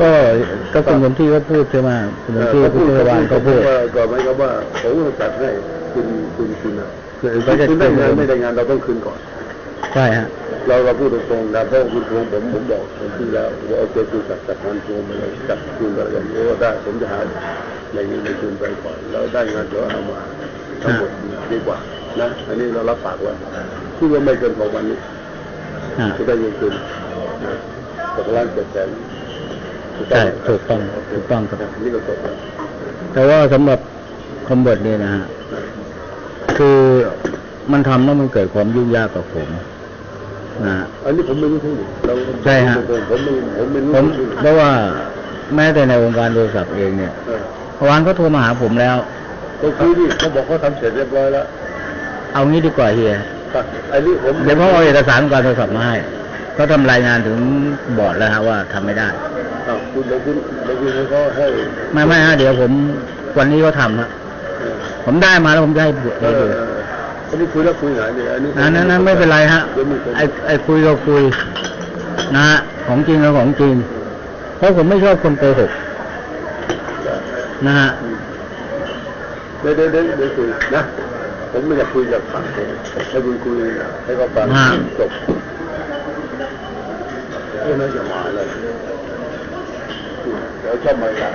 ก็ก็คุณสนที่ก็พูดใช่ไหมคุณสนที่เขาพูพูดดเทศบาลก็พูดว่าก่อนไหมครับว่าผมก็จัดให้คุณคุณคุณอะคือก็จะคุณได้งานคืนไม่ได้งานเราต้องคืนก่อน ใช่ฮะเราเราพูดตรงๆนะเพราะคุณทวงผมผมบอกผมที่แล้วว่าโอเคคุณจัดจัดงานทวงมาเลยจัดคืนกันอย่างนี้ว่าได้ผมจะหาอย่างนี้ในคืนไปก่อนแล้วได้งานเดี๋ยวเอามาทั้งหมดดีกว่านะอันนี้เรารับปากไว้ที่ว่าไม่เกินสองวันนี้ฮะจะได้เงินคืนนะหกล้านเจ็ดแสน ใช่ถูกต้องถูกต้องครับนี่ก็จบแล้วแต่ว่าสำหรับคอมเบิร์ตเนี่ยนะฮะคือมันทำแล้วมันเกิดความยุ่งยากกับผมนะฮะอันนี้ผมไม่รู้ทั้งหมดเราใช่ฮะผมผมไม่ผมไม่รู้ผมเพราะว่าแม้แต่ในวงการโทรศัพท์เองเนี่ยเออเมื่อวานเขาโทรมาหาผมแล้วก็คือนี่เขาบอกเขาทำเสร็จเรียบร้อยแล้ว เอางี้ดีกว่าเฮียครับอันนี้ผมเดี๋ยวเขาเอาเอกสารการโทรศัพท์มาให้เขาทำรายงานถึงบอร์ดแล้วฮะว่าทำไม่ได้อ้าว คุณแล้วคุณแล้วคุณให้เขาให้ไม่ไม่ฮะเดี๋ยวผมวันนี้เขาทำฮะเออผมได้มาแล้วผมจะให้ดูเอให้อดูเอออันนี้คุยแล้วคุยไหนเนี่ยอันนี้นั้นนั้นนั้นไม่เป็นไรฮะเดี๋ยวมีคนไอ้ไอ้คุยก็คุย นะฮะของจริงก็ของจริงเพราะผมไม่ชอบคนโกหกนะฮะเดี๋ยวเดี๋ยวเดี๋ยวเดี๋ยวคุยนะผมไม่อยากคุยจากฝั่งผมให้คุณคุยให้เขาฟังอ่าจบเอ้ยน่าจะมาเลย เดี๋ยวชอบมาอีกแล้ว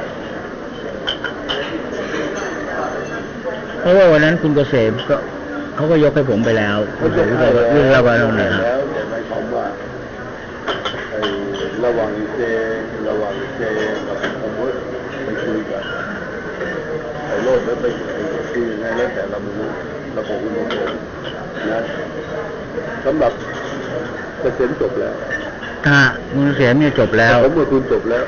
เพราะว่าวันนั้นคุณเกษมก็เขาก็ยกให้ผมไปแล้วเขาจะรู้ให้สึกว่าแล้วยื่นระบายตรงไหนฮะแล้วแต่หมายความว่าไอ้ระหว่างเจระหว่างเจกับผมว่าไปคุยกันไอ้โลดแล้วไปคุยยังไงแล้วแต่เราไม่รู้เราบอกคุณตรงๆนะสำหรับเกษมจบแล้วฮะคุณเกษมเนี่ยจบแล้วผมกับคุณจบแล้ว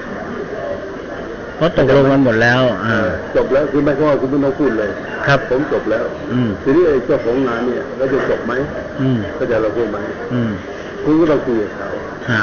เพราะตกลงกันหมดแล้วอ่าจบแล้วคือไม่ใช่ว่าคุณไม่ต้องพูดเลย ครับ ผมจบแล้ว อืมทีนี้ไอ้เจ้าของงานเนี่ยก็จะจบไหมอืมก็จะเราพูดไหมอืมคุณก็ต้องคุยกับเขาฮะ